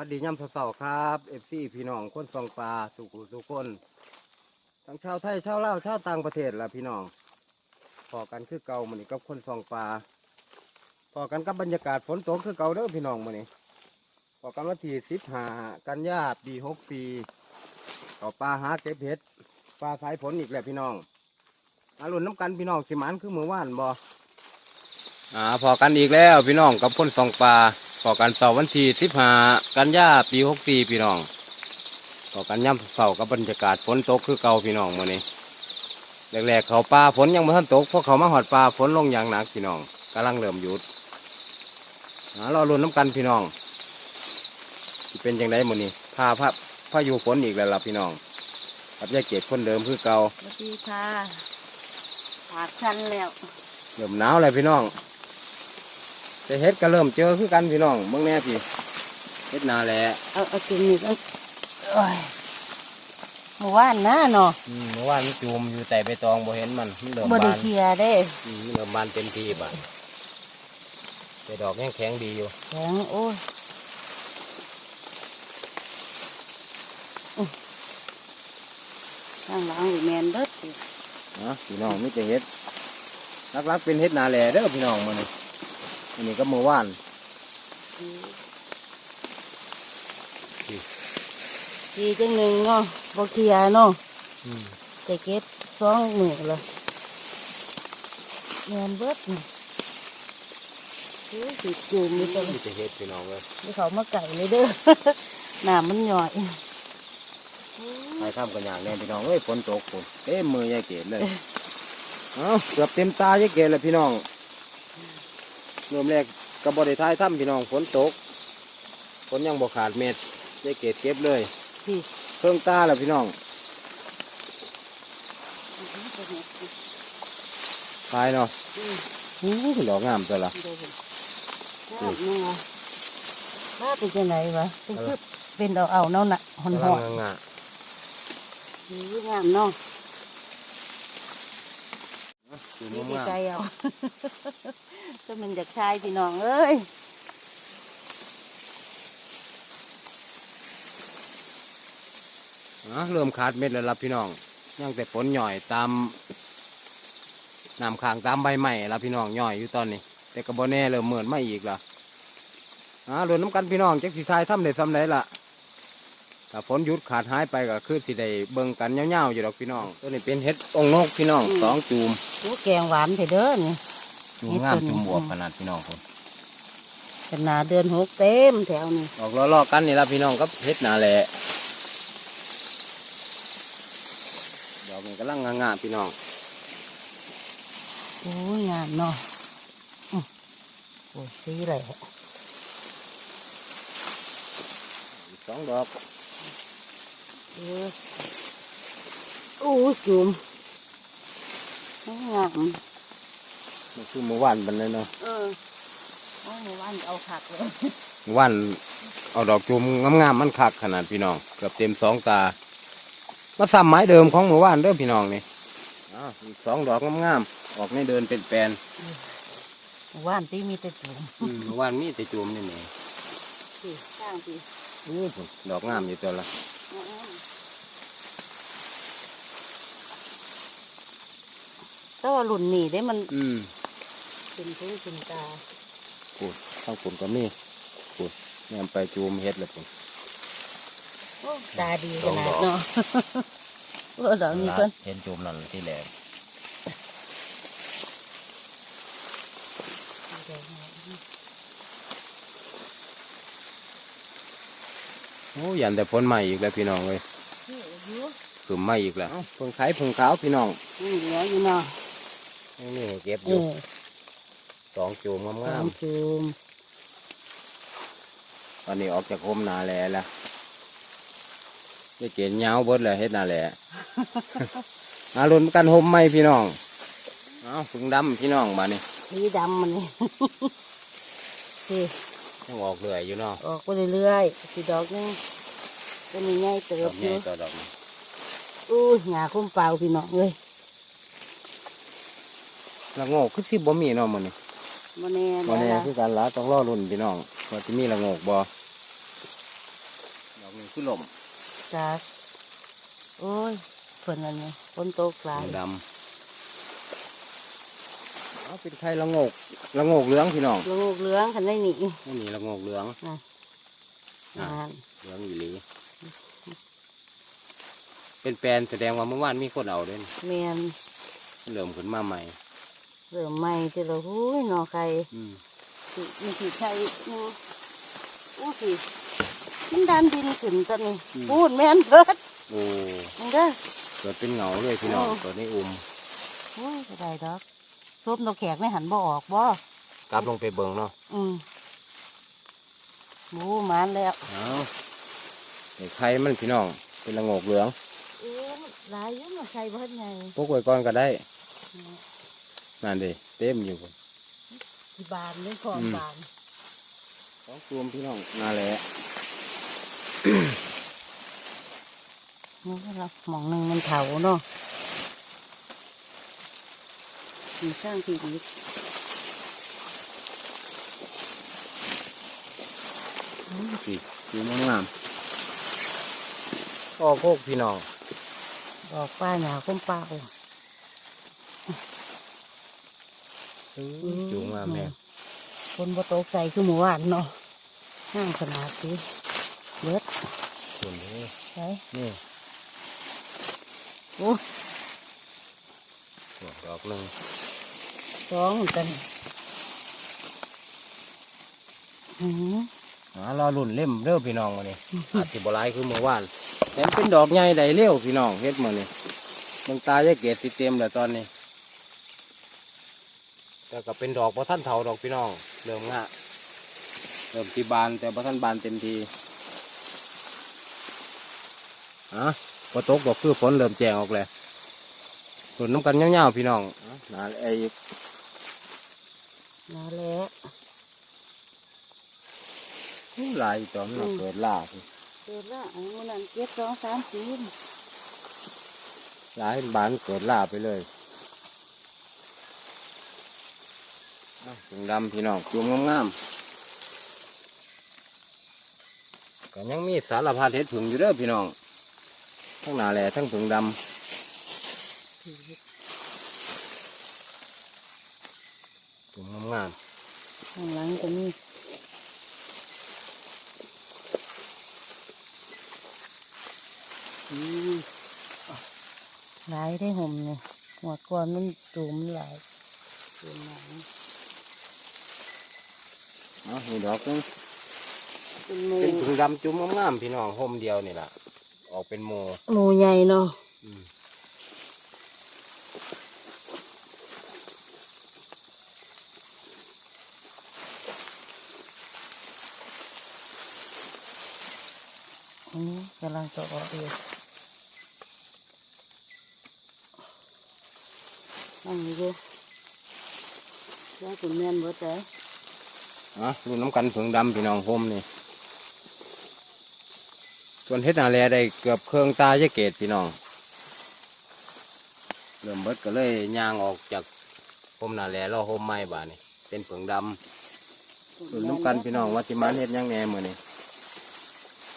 วัสดีย่ำเสาๆครับเอฟซีพี่น้องคนสองปลาสุขุสุคนทั้งชาวไทยชาวลาวชาวต่างประเทศละพี่น้องพอกันคือเก่ามันนี่กับคนสองปลาพอกันกับบรรยากาศฝนตกคือเก่าเด้อพี่น้องมันนี่พอกันวันที่สิบห้ากันยาปีหกสี่ต่อปลาหาเก็บเห็ดปลาสายฝนอีกแล้วพี่น้องอารุณน้ำกันพี่น้องสิมันคือมือว่านบ่อ่าพอกันอีกแล้วพี่น้องกับคนสองปลา พอกันเสาร์วันที่สิบห้ากันยาปีหกสี่พี่น้องพอกันย่ำเสาร์กับบรรยากาศฝนตกคือเก่าพี่น้องมื่อนี้แรกๆเขาปลาฝนยังไม่ทันตกเพราะเขามาหอดปลาฝนลงอย่างหนักพี่น้องกำลังเริ่มหยุดหารอรุนน้ำกันพี่น้องที่เป็นยังไงมื่อนี้พาพระพายุฝนอีกแล้วล่ะพี่น้องกับยายเกดคนเดิมคือเก่าสวัสดีค่ะผากชันแล้วเริ่มหนาวเลยพี่น้อง แต่เฮ็ดก็เริ่มเจอคือกันพี่น้องเมื่อแน่พี่เฮ็ดหนาแหละเอาเอากินนี่ต้องโอ้ยเมื่อวานนะเนาะอืมเมื่อวานมันจูมอยู่แต่ใบตองบ่เห็นมันมันเริ่มบ่ได้บานเคลียร์เด้อืมมันเริ่มบานเต็มทีบ่ะแต่ดอกยังแข็งดีอยู่แข็งโอ้ยอื้อข้างหลังนี่แมนเบิดสินะพี่น้องมีแต่เฮ็ดลักๆเป็นเฮ็ดนาแหล่เด้อพี่น้องมื้อนี้ อันนี้ก็เมื่อวานทีจังหนึ่งเนาะบ่เคลียร์เนาะอืมแต่เก็บสองมือเลยแมนเบิดนี่โอ้ยติดจูมนี่ตัวมีแต่เฮ็ดพี่น้องเว้ยนี่เขามาไก่เลยเด้อหน้ามันหน่อยให้ข้ามกันอย่างแน่พี่น้องเอ้ยฝนตกฝนเต็มมือยายเกดเลย เอ้าเกือบเต็มตายายเกดแล้วพี่น้อง เริ่มแรกก็บ่ได้ทายถ้ำพี่น้องฝนตกฝนยังบ่ขาดเม็ดยายเกดเก็บเลยพี่เครื่องตาแล้วพี่น้องตายเนาะอืมอู้หูดอกงามตัวละเดี๋ยวเห็นน้าแม่ถ้าเป็นจังไหนวะเป็นคือเป็นเอาเอาๆเนาะน่ะหอนหกำอลันงงะนี่งามเนาะอยู่นี่งามใจเอา ก็มันจากชายพี่น้องเอ้ยๆอะเริ่มขาดเม็ดแล้วล่ะพี่น้องยังแต่ฝนหน่อยตามน้ำค้างตามใบไม้ละพี่น้องหน่อยอยู่ตอนนี้ แต่กระบอแน่เริ่มเหมือนไม่อีกละอะรวนน้ำกันพี่น้องจักสีทายทำได้ซ้ำได้ละถ้าฝนหยุดขาดหายไปก็คือสิได้เบิ่งกันเงาวๆอยู่ดอกพี่น้อง ตัวนี้เป็นเห็ดองนกพี่น้องสองจูมโอ้แกงหวานเถอะเด้อนี่ จูมงามจูมบวบขนาดพี่น้องคนขนาดเดือนหกเต็มแถวนี้ออกล้อๆกันนี่ละพี่น้องก็เฮ็ดหนาแหละดอกนี้กำลังงามๆพี่น้องโอ้ยงามเนาะอื้อโอ้ยสีอะไรอีกสองดอกเออโอ้ยจุ่มงาม มันคือเมื่อวานบันเลยเนาะเออโอ้ยวันเอาผักเลยเมื่อวานเอาดอกจูมงามๆมันคักขนาดพี่น้องเกือบเต็มสองตามาซ้ำไม้เดิมของเมื่อวานเด้อพี่น้องนี่อ้าวอีกสองดอกงามๆออกในเดินเป็นแปลนว่านที่มีแต่จุ่มอืมเมื่อวานมีแต่จูมนี่แหละสิสร้างสิอู้หูดอกงามอยู่ตัวละแต่ว่ารุ่นนี้ได้มัน อืม เป็นทุ่งเป็นตาปูดข้างปุ่นก็มีปูดแนมไปจูมเฮ็ดเลยปุ่นโอ้ตาดีขนาดเนาะว่าดอกนี้เพิ่นเห็นจูมนั่นที่แหลมโอ้ยันแต่ฝนใหม่อีกแล้วพี่น้องเลยขึ้นมาอีกแล้วเอ้าเพิ่งขายเพิ่งขาวพี่น้องนี่เหลืออยู่เนาะนี่เก็บอเอยู่อ สองจูมสงาามมจุ่มๆตอนนี้ออกจากโฮมนาแลแล้วจะเกณฑ์ยาวเบิดเลยเฮ็ดนาแล อารุนกันโฮมไหมพี่น้องเอ้าเพึ่งดำพี่น้องมานี่สีดำมันนี่สิยังออกเรื่อยอยู่เนาะออกไปเรื่อยๆสีดอกนึงก็มีง่ายเติดอบกอใหญ่ยู่ต่อดอกนี้อู้หงาคุ้มเปล่าพี่น้องเลยละโงกคือสิบ่มีเนาะมื้อนี้ มาแน่บ่แน่แล้วคือกันละต้องรอรุ่นพี่น้องว่าสิมีละโงกบ่คือลมจากโอ้ยฝนอันนี้ฝนตกหลายดำเอาเป็นไข่ละโงกละโงกเหลืองพี่น้องลูกเหลืองคันได้หนีนี่นี่ละโงกเหลืองนะอะอ่าเหลืองอีหลีเป็นแปลนแสดงว่าเมื่อวานมีคนเอาเด้วยแมนเริ่มขึ้นมาใหม่ เริ่มใหม่ที่เราหู้ยหนอไข่อืมสิมีสีไข่เนาะโอ้สิมันดันดินขึ้นตอนนี้พูดแม่นเบิดโอ้มันเด้อเกิดเป็นเหงาเลยพี่น้องโอ้ตัวนี้อุ้มโอ้ยจะได้ดอกซุปนกแขกไม่หันบ่ออกบ่กลับลงไปเบิ่งเนาะอืมหมูหมันแล้วเอาไอ้ไข่มันพี่น้องเป็นละโงกเหลืองเอ๊ะมันหลายอยังมาใส่บ้านไงพวกไว้ก่อนก็ได้ นั่นดิเต็มอยู่พุ่นที่บานนี่ของอืมบานสองตัวพี่น้องนั่นแหละนี่เราหมองหนึ่งมันเถาเนาะมีสร้างที่ดีสิอยู่งงามก็โคกพี่น้องดอกป้าหนาคุ้มเปล่าอ ยู่งามแม่คนบ่ตกใจคือหมู่บ้านเนาะห้างขนาดนี้เบิดส่วนนี้ใช่นี่โอ้ดอกหนึ่งสองเหมือนกันอืมหารอรุ่นเล่มเด้อพี่น้องวันนี้อาจสิบหลายคือเมื่อวานแต่เป็นดอกใหญ่ได้เร็วพี่น้องเฮ็ดมื้อนี้เบิ่งตาจะเกตสิเต็มแล้วตอนนี้ แต่ก็เป็นดอกบ่ทันเฒ่าดอกพี่น้องเริ่มงะเริ่มที่บานแต่บ่ทันบานเต็มทีอะพอตกดอกคือฝนเริ่มแจงออกแล้วส่วนน้ำกันยาวๆพี่น้องอะนาไอ้นั่นแหละหลายตอนมันเกิดล่าพี่เกิดละอันนี้นั่นเก็บสองสามปีนหลายบานเกิดล่าไปเลย อะถึงดำพี่น้องจุ่มงามๆก็ยังมีสารพัดเห็ดผึ่งอยู่เด้อพี่น้อง ทั้งหนาแหล่ทั้งผึ่งดำจุ่มงามข้างหลังก็มีหลายได้ห่มเนี่ยหัวดก่อนมันจูมหลายจูมหนังๆ เอามีดอกหนึงเป็นหมูเป็นผึ่งดำจุ่มงามๆพี่น้องห่มเดียวนี่แหละออกเป็นโมหมูใหญ่เนาะอืมอันนี้กำลังจะออกอยู่อันนี้ดูแล้วคุณแม่นบ่ใจ อะดูน้ำกันผึ่งดำพี่น้องห่มนี่ ส่วนเฮ็ดนาแล่ได้เกือบเครื่องตาจะเกตพี่น้อง เริ่มเบิดก็เลยย่างออกจากห่มนาแล่รอห่มไม้บานี่เป็นผึ่งดำส่วนน้ำกันพี่น้องว่าจิมานเฮ็ดหยังแหนมือนี้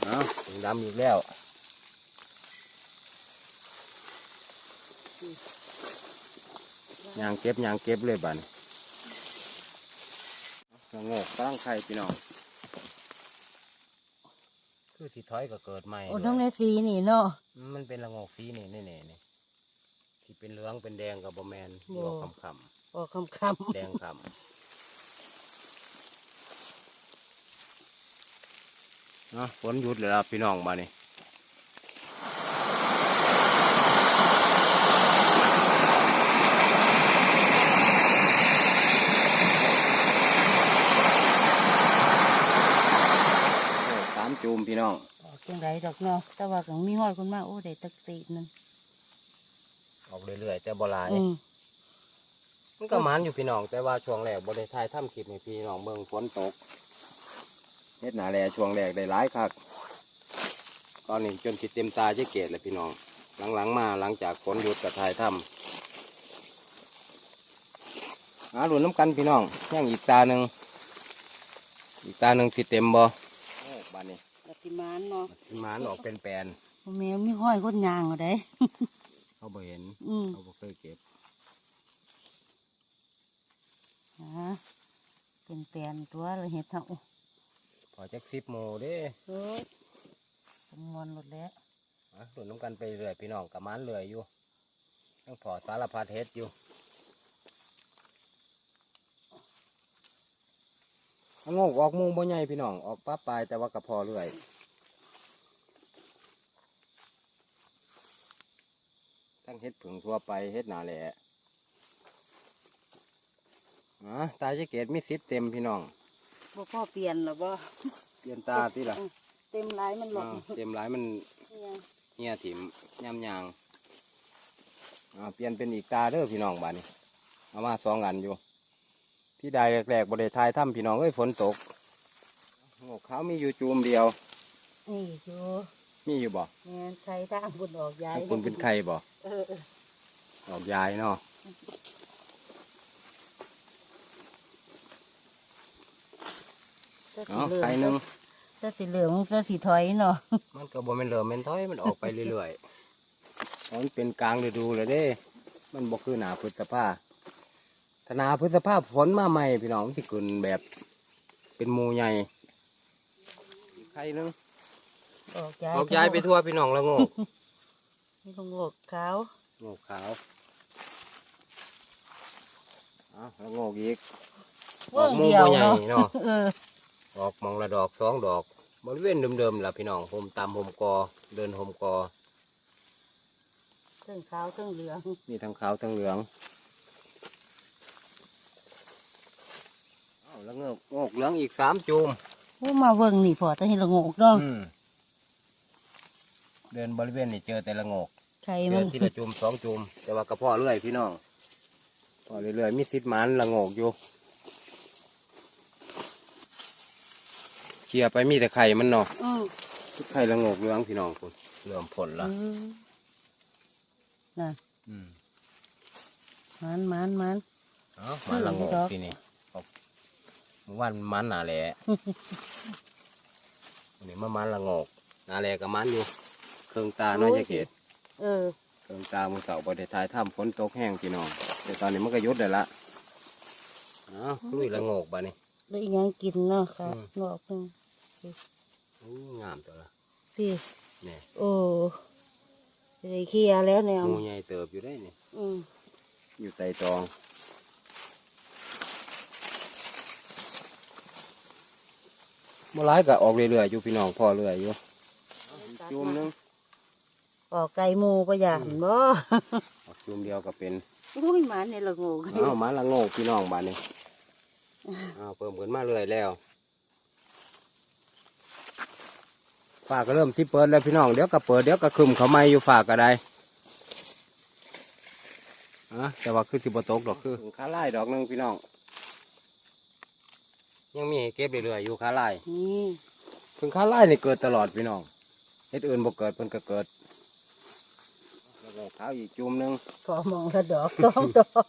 เอาถึงดำอีกแล้วยางเก็บยางเก็บเลยบัดนก ระโงกตั้งไข่พี่น้องคือสิถอยก็เกิดใหม่โอ้ทั้งในสีนี่เนาะมันเป็นระโงกสีนี่นี่นี่นี่ที่เป็นเหลืองเป็นแดงกับบแมนโอ้ออกคำคออกคำคำแดงคำเนาะฝนหยุดเลยครับพี่น้องมานี่โอ้สามจูมพี่น้องำอ อกจังไรดอกเนาะแต่ว่ากังมีห้อยคนมาโอ้ได้ตักตีนึงออกเรื่อยๆแต่บ่หลาย อืมมันก็หมันอยู่พี่น้อง แต่ว่าช่วงแรกบ่ได้ถ่ายทำคลิปให้พี่น้องเบิ่งฝนตกเฮ็ดหนาแลช่วงแรกได้หลายคักตอนนี้จนสิเต็มตาจะเกตเลยพี่น้อง หลังๆมาหลังจากฝนหยุดก็ถ่ายทำหาหลุนน้ำกันพี่น้องยังอีกตาหนึ่งอีกตาหนึ่งสิเต็มบ่โอ้บานนี้ แล้วสิมานเนาะสิหมานออกเป็นแปลนแม่มีห้อยคนยางเอาได้เขาบ่เห็นอืมเขาบ่เคยเก็บอ่าเป็นแปลนตัวเราเห็ดเท่าพอจักสิบโมเด้เฮ้ยจำนวนหมดแล้วอะรุ่นน้ำกันไปเรื่อยพี่น้องกับมันเรื่อยอยู่ยังพอสารพัดเฮ็ดอยู่เอา งอกออกมุงบ่ใหญ่พี่น้องออกป้าปลายแต่ว่ากระพอเรื่อยทั้งเฮ็ดผึ่งทั่วไปเฮ็ดหนาแหละอะตาเจะเกตมีสิทธิ์เต็มพี่น้องบ่พ่อเปลี่ยนหรอบ่เปลี่ยนตาที่ละเต็มร้ายมันหลอกอ่าเต็มหลายมันเนี่ยเฮียถิ่มย่ำยางอ่าเปลี่ยนเป็นอีกตาเด้อพี่น้องบ้านนี้เอามาสองอันอยู่ ที่ใดแรกๆบริทายถ้ำพี่น้องเอ้ยฝนตกโง่เขาวมีอยู่จูมเดียว นี่อยู่มีอยู่บ่แม่นใครทางบุญออกย้ายคุณเป็นใครบ่เออเออออกยายเนาะถ้าสิเนาะเหลือใครหนึ่งถ้าสิเหลืองถ้าสิถอยเนาะมันก็บ่แม่นเหลือแม่นท้อยมันออกไปเรื่อยๆมันเป็นกลางฤดูเลยเด้ มันบ่คือหนาพฤษภาถ้าห นาพฤษภาฝนมาใหม่พี่น้องมันสิขึ้นแบบเป็นหมูใหญ่ใครหนึงออกย้ายออกย้ายไปทั่วพี่น้องละโงกนี่ต้องงอกขาวโงกขาวเอาละโงกอีกออกหมู่เดียวบ่ใหญ่เนาะเนาะเออออกมองละดอกสองดอกบริเวณเดิมๆล่ะพี่น้องผมตามผมกอเดินผมกอเครื่องขาวเครื่องเหลือง มีทั้งขาวทั้งเหลืองเอา แล้วโงกโงกเหลืองอีกสามจูมโอ้มาเบิ่งนี่พอแต่เห็นละโงกเนาะอืมเดินบริเวณนี่เจอแต่ละโงกใครเจมัอนทีละจุ่มสองจุ่มแต่ว่ากระเพาะเรื่อยพี่น้องพอเรื่อยๆมีสิทธิ์หมันละโงกอยู่เคลียร์ไปมีแต่ไข่มันเนาะอืมไข่ละโงกเหลืองพี่น้องคุณเริ่มผลละอืมน่ะอืม มันมันมันเอ้ามันละโงกดอกทีนี้ออกเมื่อ วานมันหนาแหละวันนี้มามันละโงกหนาแหละกับมันอยู่ เครื่องตาน้อยจะเกตเออ เครื่องตามันเก่าประเทศไทยถ้ำฝนตกแห้งพี่น้องแต่ตอนนี้มันก็หยุดได้ละเอ้าลุยละโงกบานี่แล้วอีกอยังกินเนาะค่ะอืมงอกเพิ่งอู้งามตัวละพี่เนี่ยโอ้ได้เคลียร์แล้วแนวงูใหญ่เติบอยู่ได้นี่อืมอยู่ใต้ตอง มื่อไรก็ออกเรื่อยๆอยู่พี่น้องพ่อเรื่อยอยู่จุ่มหนึงออกไก่หมูประหยัดบ่ออกจุ่มเดียวก็เป็นอุ้ยหมันเนี่ยละโงกอ้าวมาละโงกพี่น้องบ้านนี้อ้าวเพิ่มขึ้นมาเรื่อยแล้วฝากก็เริ่มสิเปิดแล้วพี่น้องเดี๋ยวก็เปิดเดี๋ยวก็คลุมเขาไม่อยู่ฝากก็ได้อะแต่ว่าคือสิบตกดอกคือขาไล่ดอกหนึงพี่น้อง ยังมีให้เก็บเรื่อยๆอยู่ขาไล่นี่ถึงขาไล่นี่เกิดตลอดพี่น้องเฮ็ดอื่นบ่เกิดเพิ่นก็เกิดแล้วก็ขาวอีกจุ่มหนึงพอมองละดอกสองดอก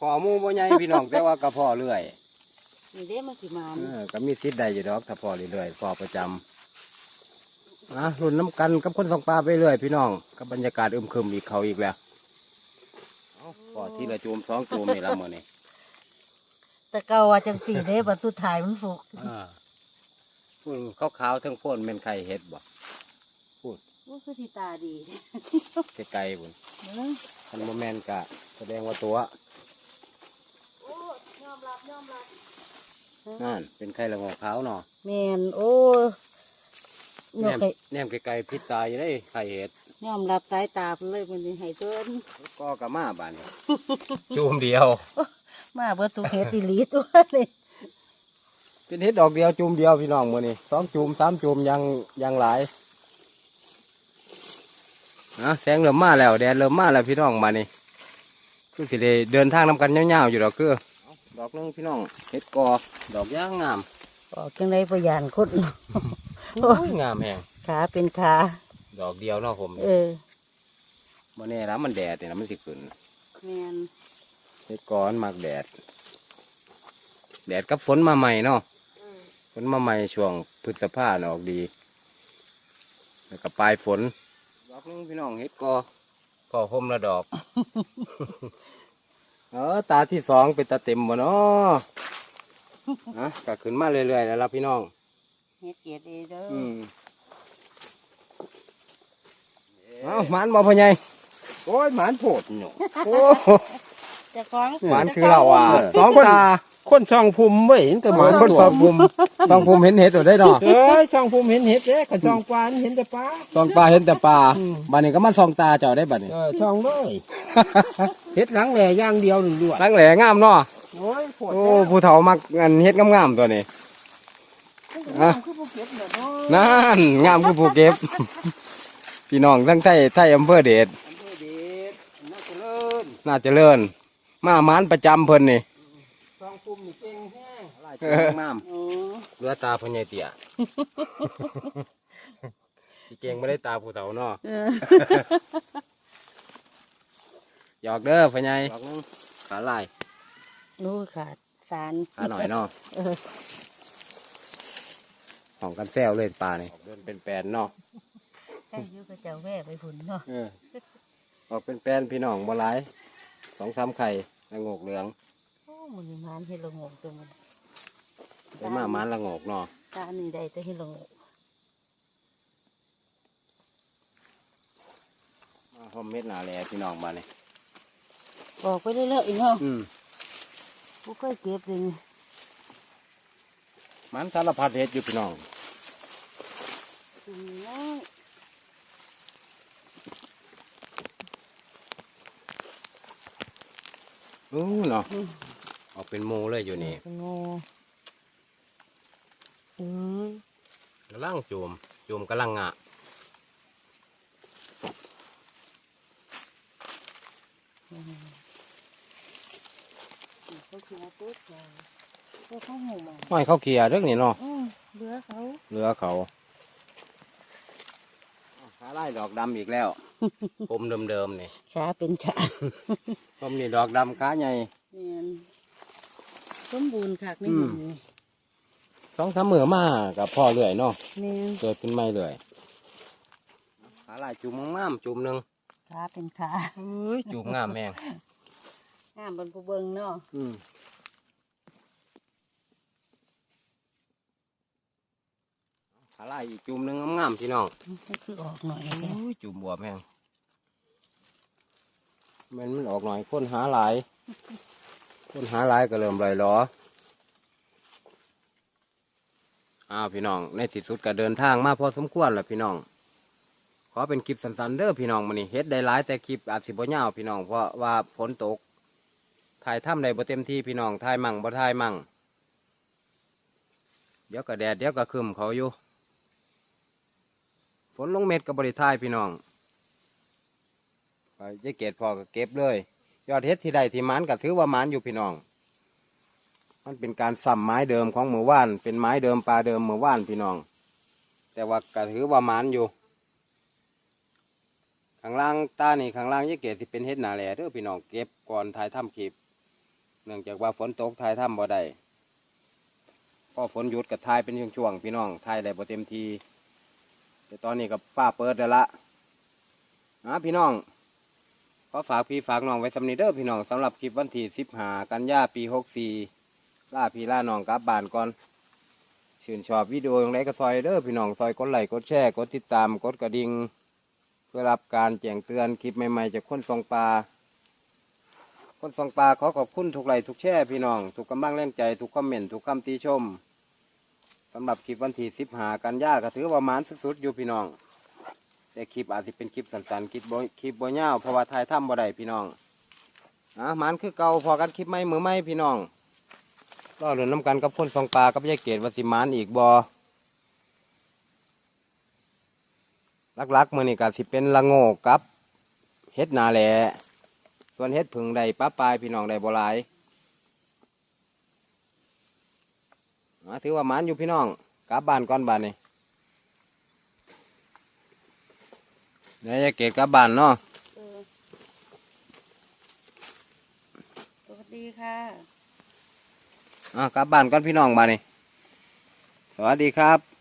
พอหมูบ่ใหญ่พี่น้องแต่ว่าก็พอเรื่อยนี่เด้มันสิหมันเออก็มีสิทธิ์ได้อยู่ดอกถ้าพอเรื่อยๆพอประจำอะรุ่นน้ำกันกับคนสองปลาไปเรื่อยพี่น้องกับบรรยากาศอึมครึมอีกเขาอีกแล้วเอาพอที่ละจูมสองจูมนี่ละมื้อนี้ แต่เก่าว่าจังสีเด้บัดสุดท้ายมันฟุกอ่าพูดขาวๆทั้งพ่นเป็นไข่เห็ดบ่ว่าคือสิตาดีไกลๆพุ่นเนาะคันโมแมนกะ แสดงว่าตัวโอ้ยอมรับยอมรับนั่นเป็นไข่ละงอกขาวเนาะแมนโอ้ยแนยกมไก่แนมไกลๆพิษตายอยู่ได้ไข่เห็ดยอมรับสายตาเพิ่นเลยมันนี่ให้เพิ่นก็กะมาบานนี้ จูมเดียว มาเบิดทุกเฮ็ดอีหลีตัวนี่เป็นเห็ดดอกเดียวจูมเดียวพี่น้องมื้อนี้สองจูมสามจูมยังยังหลายนะแสงเริ่มมาแล้วแดดเริ่มมาแล้วพี่น้องมานี่คือสิได้เดินทางนำกันยาวๆอยู่ดอกคือดอกหนึงพี่น้องเห็ดกอดอกย่างงามออกจังไดประหยัดคนโอ้ยงามแฮงขาเป็นขาดอกเดียวเนาะผมเออมื่อนี้แล้วมันแดดเนี่ยนะมันสิขึ้นแมน เห็ดกอนมากแดด แดดกับฝนมาใหม่เนาะเออฝนมาใหม่ช่วงพฤษภาเนาะออกดี แล้วก็ปลายฝนดอกหนึงพี่น้องเฮ็ดกอก็ห่มละดอก เออตาที่สองเป็นตาเต็มบ่เนาะอะก็ขึ้นมาเรื่อยๆแล้วล่ะพี่น้องเฮ็ดเกียรติเด้ออืมเอ้าหมันบ่พ่อใหญ่โอ้ยหมานโผดเนาะโอ้ เจะของหมันคือเราอะ สองตาคนช่องภูมิไม่เห็นแต่หหมามานนคนตัว สองภูมิสองภูมิเห็นเห็ดอยู่ได้ดอกเอ้ยช่องภูมิเห็นเห็ดเด้คนช่องปลาเห็นแต่ปลา สองปลาเห็นแต่ปลาอืม บัดนี้ก็มาสองตาเจ้าได้บัดนี้ เออช่องเลยเห็ดหลังแหล่อย่างเดียวหนึ่งด้วยตั้งแหล่งามเนาะโอ้ยโผดโอ้ผู้เฒ่ามักอันเฮ็ดงามๆตัวนี้อะคือพวกเก็บเนาะเนาะนั่นงามคือผู้เก็บ พี่น้องทั้งไทยไทยอำเภอเดชอำเภอเดชน่าเจริญน่าเจริญ มาหมานประจำเพิ่นนี่ช่องภูมินี่เก่งแห้งลายเก่งงามอ๋อเรือตาพ่อใหญ่เตี้ยพี่เก่งไม่ได้ตาผู้เฒ่าเนาะเออหยอกเด้อพ่อใหญ่หยอกนึงขาลายนู้ขาดสารขาหน่อยเนาะเออของกันแซวเลยปลานี่เดินเป็นแปลนเนาะใครอยู่ก็เจ้าแว่ไปผุนเนาะเออออกเป็นแปลนพี่น้องบ่หลายสองสามไข่ ละโงกเหลืองโอ้มันนี่มันเฮ็ดละโงกตัวมันไปมาหมานละโงกเนาะตานี่ได้แต่เฮ็ดละโงกมาหอมเม็ดหนาแหลพี่น้องมาเนี่ยบอกไปเรื่อยๆเนาะอืมบ่เคยเก็บเลยนี่มันสารพัดเฮ็ดอยู่พี่น้องอืมน้อย อู้เนาะอืมออกเป็นหมูเลยอยู่นี่เป็นโงเอ้ยกำลังจูมจูมกำลังงะอืมเขาคือมาปุ๊บเลยพวกเขาหูมาห้อยเขาเขียเรื่องนี้เนาะอืมเหลือเขาเรือเขาหาไล่ดอกดำอีกแล้ว ผมเดิมๆนี่ขาเป็นขาผมนี่ดอกดำขาใหญ่เนียนสมบูรณ์คักนี่อืมนี่สองสามมือมากับพ่อเรื่อยเนาะเนียนเกิดขึ้นไม่เรื่อยหาไล่จูมงามๆจูมหนึ่งขาเป็นขาเอ้ยจูมงามแม่งงามบนผู้เบิงเนาะอืม หาไล่อีกจูมหนึ่งงามๆพี่น้องก็คือออกหน่อยโอ้แล้วยจุ่มบวบแม่งมันมันออกหน่อยคนหาหลายคนหาหลายก็เริ่มลอยล้ออ้าวพี่น้อง ในที่สุดก็เดินทางมาพอสมควรแล้วพี่น้อง ขอเป็นคลิปสั้นๆเด้อพี่น้องมันนี่เฮ็ดได้หลายแต่คลิปอาจสิบ่ยาวพี่น้องเพราะว่าฝนตกถ่ายถ้ำได้บ่เต็มที่พี่น้องถ่ายมั่งบ่ถ่ายมั่งเดี๋ยวก็แดดเดี๋ยวก็ครึมเขาอยู่ ฝนลงเม็ดกับบริทายพี่น้องไปยายเกดพอก็เก็บเลย ยอดเฮ็ดที่ใดที่มันก็ถือว่ามันอยู่พี่น้อง มันเป็นการซ้ำไม้เดิมของหมู่ว่าน เป็นไม้เดิมปลาเดิมหมู่ว่านพี่น้อง แต่ว่าก็ถือว่ามันอยู่ ข้างล่างตานี่ข้างล่างยายเกดที่เป็นเฮ็ดหนาแหล่เด้อพี่น้องเก็บก่อนถ่ายถ้ำคลิปเนื่องจากว่าฝนตกถ่ายถ้ำบ่ได้พอฝนหยุดก็ถ่ายเป็นช่วงๆพี่น้องถ่ายได้บ่เต็มที แต่ตอนนี้กับฟ้าเปิดแล้วละนะพี่น้องขอฝากพี่ฝากน้องไว้สำนีเด้อพี่น้องสำหรับคลิปวันที่สิบหากันยาปีหกสี่ล่าพี่ล่าน้องกลับบ้านก่อนชื่นชอบวิดีโออย่างไรก็ซอยเด้อพี่น้องซอยกดไลค์กดแชร์กดติดตามกดกระดิ่งเพื่อรับการแจ้งเตือนคลิปใหม่ๆจากคนทรงปลาคนทรงปลาขอขอบคุณทุกไลค์ทุกแชร์พี่น้องทุกกำลังแรงใจทุกคอมเมนต์ทุกคำติชม สำหรับคลิปวันที่สิบหากันยาก็ถือว่ามานสุดๆอยู่พี่น้อง แต่คลิปอาจจะเป็นคลิปสั้นๆคลิปบ่คลิปบ่ยาวเพราะว่าถ่ายทำบ่ได้พี่น้องอะมานคือเก่าพอกันคลิปไม่มือไม่พี่น้องรอเรือนน้ำกันกับคนสองปลากับยายเกดว่าสิมานอีกบ่ลักๆมือนี่ก็สิเป็นละโงกกับเฮ็ดนาแหละส่วนเฮ็ดผึ่งใดป้าปลายพี่น้องใดบ่หลาย อ่า ถือว่าหมันอยู่พี่น้องกลับบ้านก่อนบ้านนี่เดี๋ยวจะเกตกลับบ้านเนาะเออสวัสดีค่ะอ่ากลับบ้านก่อนพี่น้องบ้านนี่สวัสดีครับ